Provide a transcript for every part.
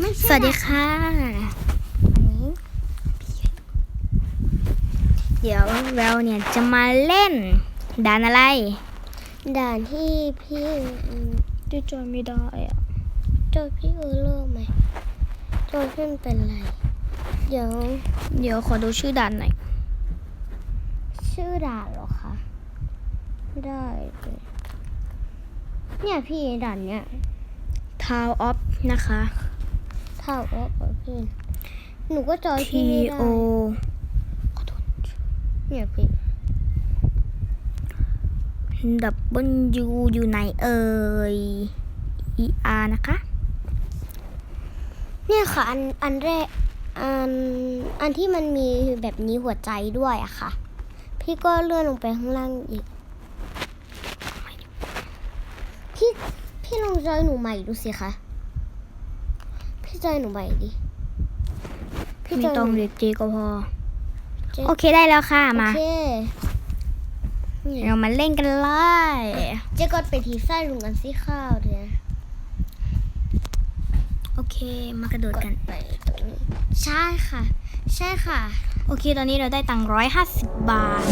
ไม่ใช่สวัสดีค่ะวันนี้ เดี๋ยวเราเนี่ยจะมาเล่นด่านอะไร ด่านที่พี่อืมจะจอยไม่ได้อะโจทย์พี่เออเลอร์ไหมโจทย์พี่มันเป็นไร เดี๋ยว เดี๋ยวขอดูชื่อด่านหน่อย ชื่อด่านเหรอคะ ได้เลยเนี่ยพี่ด่านเนี้ย Town of นะคะ เท่ากับพี่หนูก็จอย T พี่ไม่ได้ O เนี่ยพี่ W อยู่ไหนเอ่ย E R นะคะ เนี่ยค่ะอันอันแรกอันอันที่มันมีแบบนี้หัวใจด้วยอะค่ะ พี่ก็เลื่อนลงไปข้างล่างอีก พี่พี่ลองจอยหนูใหม่ดูสิคะ พี่จอยหนูใหม่ดิพี่ไม่จอยต้องหนูเรียกเจก็พอเจโอเคได้แล้วค่ะมา โอเคนี่เรามาเล่นกันเลยเจ๊กดไปทีไส้ลุงกันสิข้าวเดี๋ยวโอเค มากระโดดกดกันไปตรงนี้ใช่ค่ะ ใช่ค่ะ โอเค ตอนนี้เราได้ตังค์ร้อยห้าสิบบาท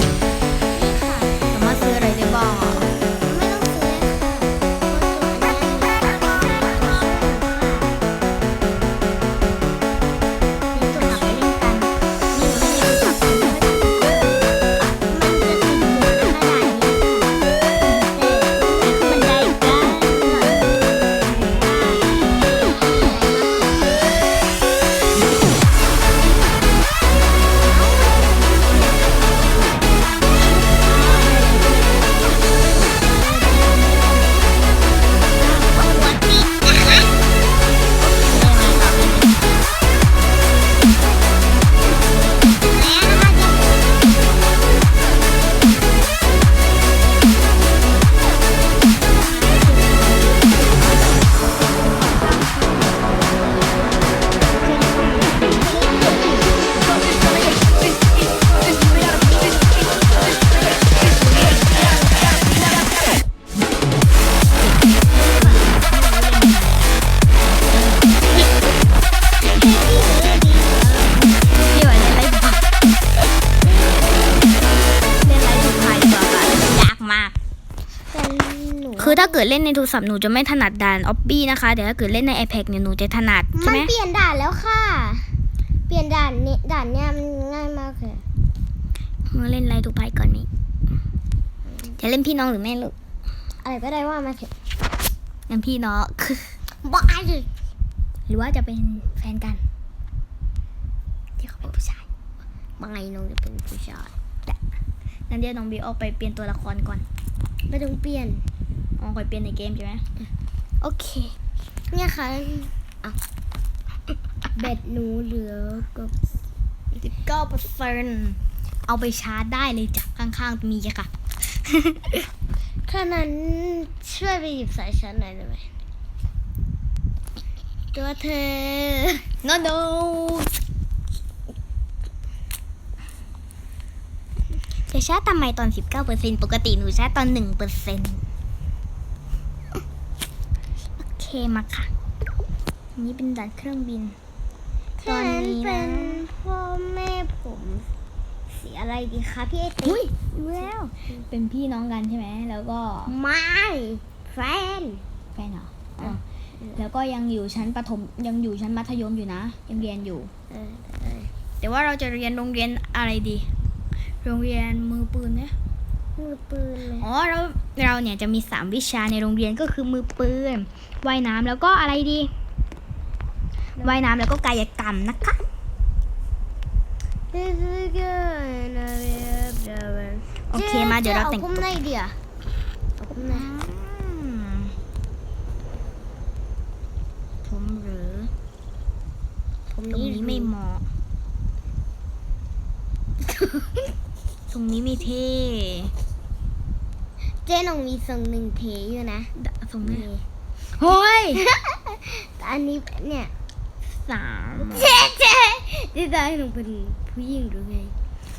เกิดเล่นในโทรศัพท์หนูจะไม่ถนัดด่านออบบี้นะคะแต่ถ้าเกิดเล่นใน iPad เนี่ยหนูจะถนัดใช่มันไหมเปลี่ยนด่านแล้วค่ะ เปลี่ยนด่านเนี่ยด่านเนี่ยมันง่ายมากเลยมาเล่นไรถูกพายก่อนนี้จะเล่นพี่น้องหรือแม่ลูกอะไรก็ได้ว่ามาเถอะงั้นพี่น้องบ้าเลยหรือว่าจะเป็นแฟนกัน ที่เขาเป็นผู้ชายบางไงน้องจะเป็นผู้ชายงั้นเดี๋ยวน้องบิวออกไปเปลี่ยนตัวละครก่อนไม่ต้องเปลี่ยน ออกไปเปลี่ยนในเกมใช่ไหมโอเค เนี่ยค่ะอะเบ็ดหนูเหลือกับ19เปอร์เซ็นเอาไปชาร์จได้เลยจ้ะข้างๆมีจ้ะค่ะถ้านั้นช่วยไปหยิบสายชาร์จหน่อยได้ไหมตัวเธอ no no จะชาร์จทำไมตอน 19%ปกติหนูชาร์จตอน 1%โอเค มาค่ะอันนี้เป็นด่านเครื่องบิน ตอนนี้เป็นะนพ่อแม่ผมสีอะไรดีคะพี่ไอติ๊อุ้ยกรู้แล้วเป็นพี่น้องกันใช่ไหม แล้วก็ไม่แฟนแฟนเหรออ๋อแล้วก็ยังอยู่ชั้นประถมยังอยู่ชั้นมัธยมอยู่นะ ยังเรียนอยู่เออเออแต่ว่าเราจะเรียนโรงเรียนอะไรดี โรงเรียนมือปืนไหมมือปืนเลยอ๋อเรา เราเนี่ยจะมีสามวิชาในโรงเรียนก็คือมือปืนว่ายน้ำแล้วก็อะไรดีว่ายน้ำแล้วก็กายกรรมนะคะโอเคมาเดี๋ยวเราแต่งเอาตัพุ่มวในเดียวเอาพุ่มในอืมผมหรือผมตรงนี้นี้ไม่เหมาะ ตรงนี้ไม่เท่ เจ๊น้องมีทรงหนึ่งเทอยู่นะดะตรงนี้โฮ้ยแต่อันนี้เนี่ยสามเจ๊เจ๊ที่จะให้หนูเป็นผู้หญิงหรือไง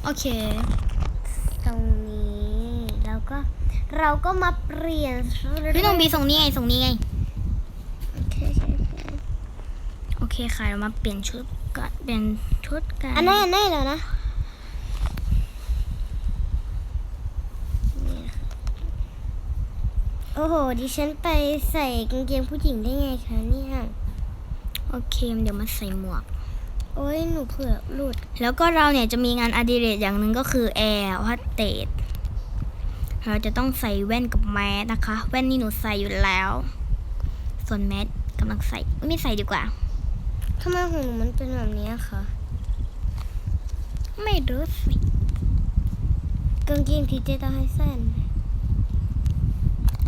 โอเค ตรงนี้แล้วก็เราก็มาเปลี่ยนชุดพี่น้องบีส่งนี้ไงส่งนี้ไงโอเคใช่ใช่โอเคค่ะเรามาเปลี่ยนชุดกันเปลี่ยนชุดกันอันนั้นอันนั้นแล้วนะ โอ้โห ดิฉันไปใส่กางเกงผู้หญิงได้ไงคะเนี่ย โอเค เดี๋ยวมาใส่หมวก โอ้ยหนูเผื่อหลุด แล้วก็เราเนี่ยจะมีงานอดิเรกอย่างหนึ่งก็คือแอร์วัดเตดเราจะต้องใส่แว่นกับแมสนะคะ แว่นนี่หนูใส่อยู่แล้ว ส่วนแมสกำลังใส่ไม่ใส่ดีกว่าทำไมของหนูมันเป็นแบบนี้คะ ไม่รู้สิกางเกงที่เจต้องให้สั้น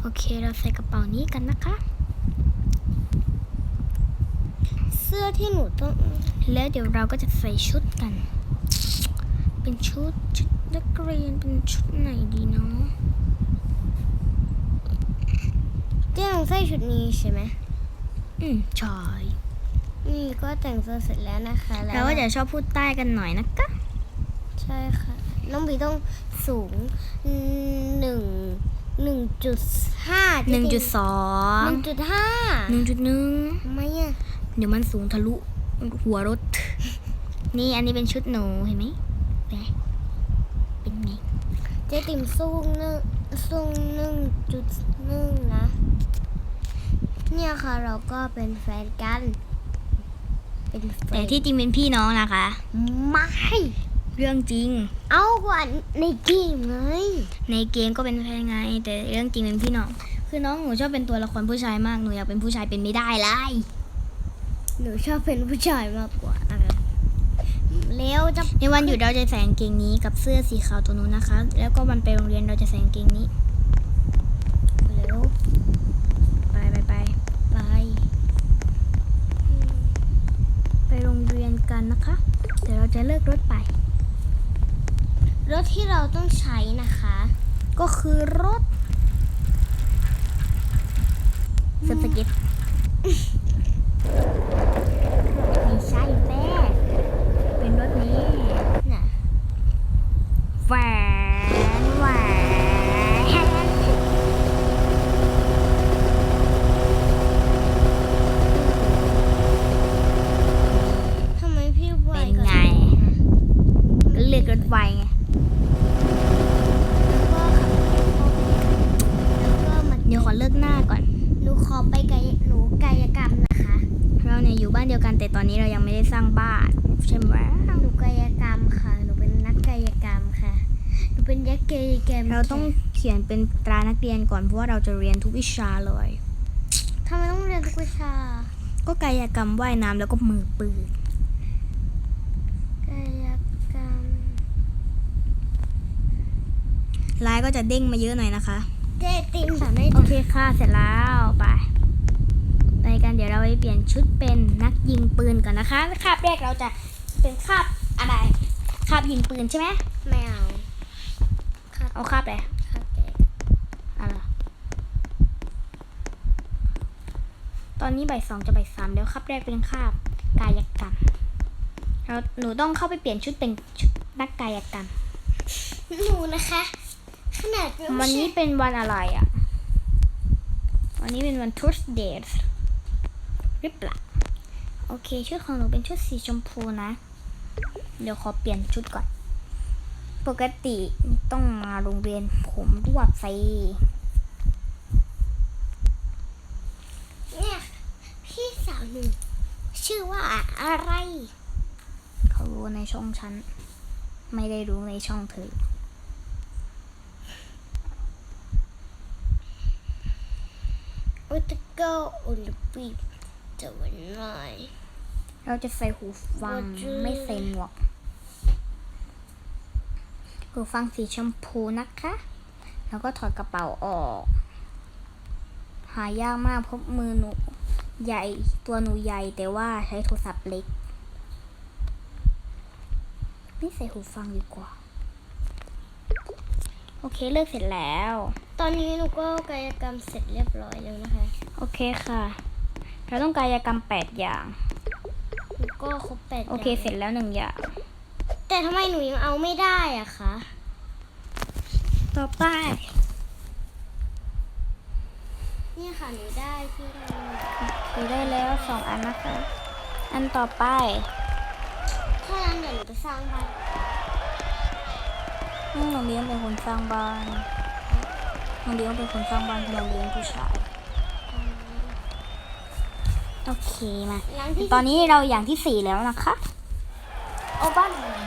โอเคเราใส่กระเป๋านี้กันนะคะ เสื้อที่หนูต้อง แล้วเดี๋ยวเราก็จะใส่ชุดกัน เป็นชุดชุดนักเรียนเป็นชุดไหนดีเนาะเจ๊ต้องใส่ชุดนี้ใช่ไหมอืมใช่นี่ก็แต่งตัวเสร็จแล้วนะคะ แล้วเราก็จะชอบพูดใต้กันหน่อยนะคะ ใช่ค่ะ น้องบีต้องสูงหนึ่ง หนึ่งจุดห้าหนึ่งจุดสอหงนึ่งจุดห้าหนึ่งจุดหนึ่งทำไมอะเดี๋ยวมันสูงทะลุหัวรถ นี่อันนี้เป็นชุดหนูเห็นไหมเป็นไงเป็นไง เจ๊ติ่มสูงหนึ่งสูงหนึ่งจุดหนึ่งนะ เนี่ยค่ะเราก็เป็นแฟนกัน เป็นแฟนแต่ที่จริงเป็นพี่น้องนะคะ ไม่ เรื่องจริง เอากว่าในเกมไงในเกมก็เป็นแฟนไง แต่เรื่องจริงเป็นพี่น้อง คือน้องหนูชอบเป็นตัวละครผู้ชายมาก หนูอยากเป็นผู้ชายเป็นไม่ได้เลยหนูชอบเป็นผู้ชายมากกว่านะคะแล้วจะในวันหยุดเราจะใส่กางเกงนี้กับเสื้อสีขาวตัวนู้นนะคะ แล้วก็วันไปโรงเรียนเราจะใส่กางเกงนี้แล้วไปไปไปไปไปโรงเรียนกันนะคะ เดี๋ยวเราจะเลิกรถไป รถที่เราต้องใช้นะคะ ก็คือรถสเปเกตไม่ใช่แม่เป็นรถนี้น่ะแฟวนแหวน ทำไมพี่ไว เป็น กว่า ไง ก็เลือกรถไวไง แล้วก็ขับแล้วก็มา เดี๋ยวขอเลิกหน้าก่อน หนูขอไปกายหนูกายกรรมนะคะ เราเนี่ยอยู่บ้านเดียวกันแต่ตอนนี้เรายังไม่ได้สร้างบ้านใช่ไหม หนูกายกรรมค่ะ หนูเป็นนักกายกรรมค่ะ หนูเป็นยักษ์กายกรรม เราต้องเขียนเป็นตรานักเรียนก่อนเพราะว่าเราจะเรียนทุกวิชาเลย ทำไมต้องเรียนทุกวิชา ก็กายกรรมว่ายน้ำแล้วก็มือปืน กายกรรมลายก็จะเด้งมาเยอะหน่อยนะคะ เจ๊ติมสอนให้โอเคค่ะ เสร็จแล้วไป ไปกันเดี๋ยวเราไปเปลี่ยนชุดเป็นนักยิงปืนก่อนนะคะคาบแรกเราจะเป็นคาบอะไร คาบยิงปืนใช่ไหมไม่เอาค่ะเอาคาบอะไรค่ะแกอะไรต อนนี้บ่ายสองจะบ่ายสามเดี๋ยวคาบแรกเป็นคาบกายกรรมเราหนูต้องเข้าไปเปลี่ยนชุดเป็นชุดนักกายกรรมหนูนะคะ ขนาดวันนี้เป็นวันอะไรอะ วันนี้เป็นวัน Tuesday หรือเปล่าโอเค ชุดของหนูเป็นชุดสีชมพูนะ เดี๋ยวขอเปลี่ยนชุดก่อน ปกติต้องมาโรงเรียนผมรวบใส่ เนี่ย พี่สาวหนูชื่อว่าอะไร เขารู้ในช่องฉัน ไม่ได้รู้ในช่องเธออุตโกโอลิมปิกจะวันไหนเราจะใส่หูฟังว่าจะไม่ใส่หมวก หูฟังสีชมพูนะคะ แล้วก็ถอดกระเป๋าออก หายากมากเพราะมือหนู ใหญ่ตัวหนูใหญ่แต่ว่าใช้โทรศัพท์เล็กนี่ใส่หูฟังดีกว่า โอเคเลิกเสร็จแล้ว ตอนนี้หนูก็กายกรรมเสร็จเรียบร้อยแล้วนะคะ โอเคค่ะ เราต้องกายกรรมแปดอย่างหนูก็ครบแปดโอเคเสร็จแล้วหนึ่งอย่าง แต่ทำไมหนูยังเอาไม่ได้อะคะ ต่อไป นี่ค่ะหนูได้ที่ เราคือได้แล้วสองอันนะคะ อันต่อไปถ้างั้นเดี๋ยวหนูไปสร้างบ้านอืมน้องเลี้ยงเป็นคนสร้างบ้านน้องเลี้ยงเป็นคนสร้างบ้านเพราะน้องเลี้ยงผู้ชาย โอเคมา หลังที่ตอนนี้เราอย่างที่สี่แล้วนะคะเอาบ้านเลย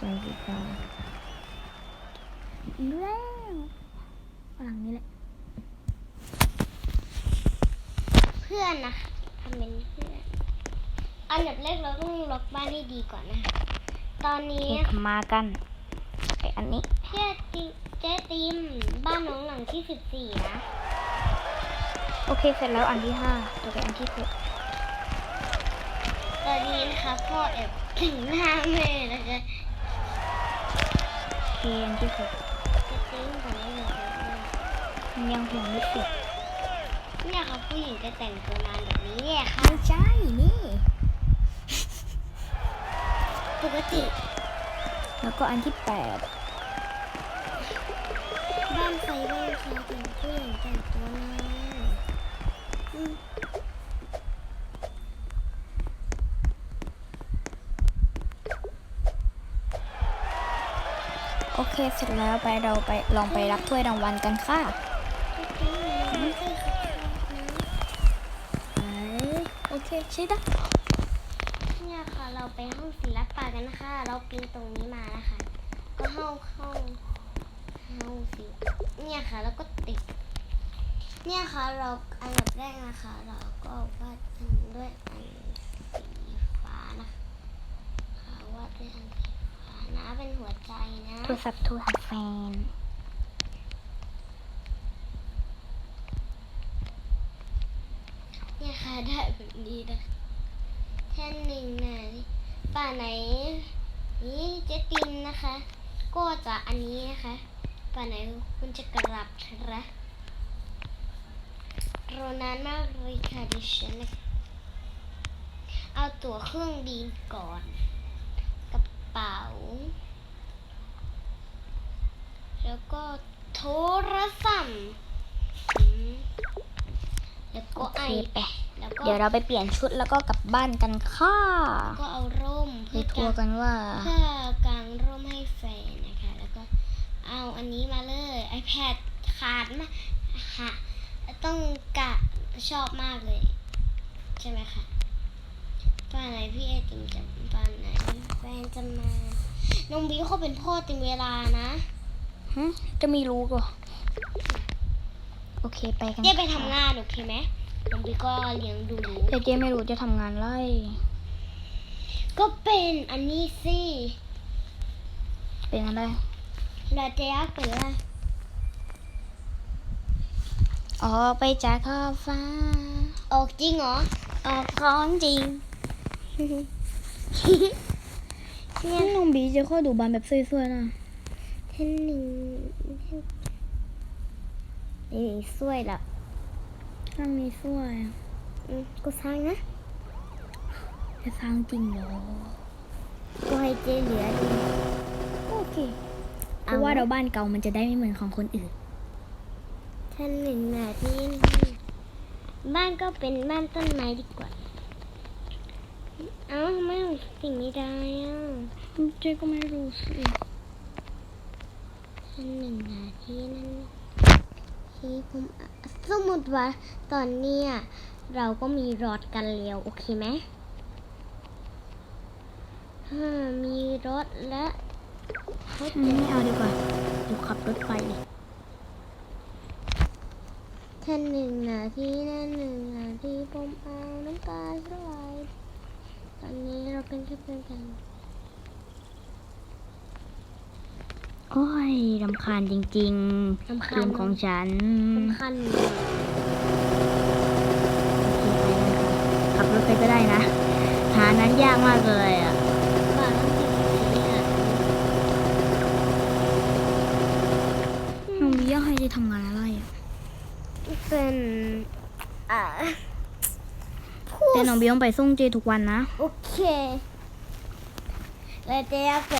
อย่างที่ส องแล้วหลังนี้แหละ เพื่อนนะคะทำเป็นเพื่อน อันดับแรกเราต้องล็อกบ้านให้ดีก่อนนะ ตอนโอนี้เคมากันไออันนี้เจ๊ติเจ๊ติมบ้านน้องหลังที่สิบสี่นะ โอเคเสร็จแล้วอันที่ห้าตัวเป็นอันที่หกตอนนี้นะคะพ่อแอบถึงหน้าแม่นะคะ โอเคอันที่หก ยังห่วงไม่เสร็จเนี่ยค่ะผู้หญิงจะแต่งตัวนานแบบนี้เนี่ยค่ะไม่ใช่นี่ ปกติ แล้วก็อันที่แปดบ้านใครบ้านใครแต่งผู้หญิงแต่งตัวนานอืมโอเค เสร็จแล้วไปเราไปลองไปรับถ้วยรางวัลกันค่ะ เจ๊ติมไม่ใช่ค่ะนะ ไปโอ เคใช่ได้เนี่ยค่ะเราไปห้องศิลปะกันนะคะ เราปีนตรงนี้มานะคะ ก็ห้องห้องห้องศิลปะเนี่ยค่ะแล้วก็ติด เนี่ยค่ะเราอันดับแรกนะคะ เราก็วาดอันด้วยอันสีฟ้านะคะค่ะวาดด้วยอันสีฟ้านะเป็นหัวใจนะโทรศัพท์โทรหาแฟน เนี่ยค่ะ ได้แบบนี้นะแท่นหนึ่งนะป่าไหน นี่เจ๊ติมนะคะ ก็จะอันนี้นะคะ ป่าไหนคุณจะกลับครับรอนานมากเลยค่ะดิฉันเอาตั๋วเครื่องบินก่อนกระเป๋า แล้วก็โทรศัพท์อืมแล้วก็ไอโอเคไป แล้วก็เดี๋ยวเราไปเปลี่ยนชุดแล้วก็กลับบ้านกันค่ะ ก็เอาร่มไปเพื่อทัวร์กางกันว่า เพื่อกางร่มให้แฟนนะคะ แล้วก็เอาอันนี้มาเลย iPad ขาดมาหะต้องกะชอบมากเลย ใช่ไหมคะป้านไหนพี่ไอติมจะป้านไหนแฟนจะมาน้องบิ๊กเขาเป็นพ่อเต็มเวลานะฮะจะมีรู้ก็โอเคไปกันเจ๊ไปทำค่ะงานโอเคไหม น้องบิ๊กก็เลี้ยงดูแต่เจ๊ไม่รู้จะทำงานไรก็เป็นอันนี้สิเป็นอะไรแล้วเจ๊อยากเป็นอะไรอ๋อไปจ่ายค่าฟ้า ออกจริงเหรอ ออกของจริงเนี่ยน้องบีจะเข้าดูบ้านแบบสวยๆนะเท่นหนึ่งนี่สวยละ ทางนี้สวยอืมก็สร้างนะจะสร้างจริงเหรอก็ให้เจเหลือดีโอเคเพราะว่าเราบ้านเก่ามันจะได้ไม่เหมือนของคนอื่นเท่นหนึ่งนาทีบ้านก็เป็นบ้านต้นไม้ดีกว่า เอ้าทำไม่สิ่งไม่ได้อะเจ๊ก็ไม่รู้สิเท่นหนึ่งนาทีนั้น ที่ผมสมมติว่าตอนเนี้ยเราก็มีรถกันเร็วโอเคไหมอ่ามีรถและเขาอืมจะไม่เอาดีกว่าอยู่ขับรถไฟเลยแค่หนึ่งนาทีนะหนึ่งนาทีผมเอาน้ำตาสลายตอนนี้เราเป็นแค่เพื่อนกัน โอ้ยรำคาญจริงรำๆคาญเรื่องของฉัน สำคัญขับรถไปก็ได้นะ หานั้นยากมากเลยอะ บ้าต้องติดสีอะน้องวิยาให้ได้ทำงานอะไรอะ เป็นอ่าพูดแต่น้องวิยต้องไปส่งเจทุกวันนะ โอเคแล้วเจ๊อยากเป็น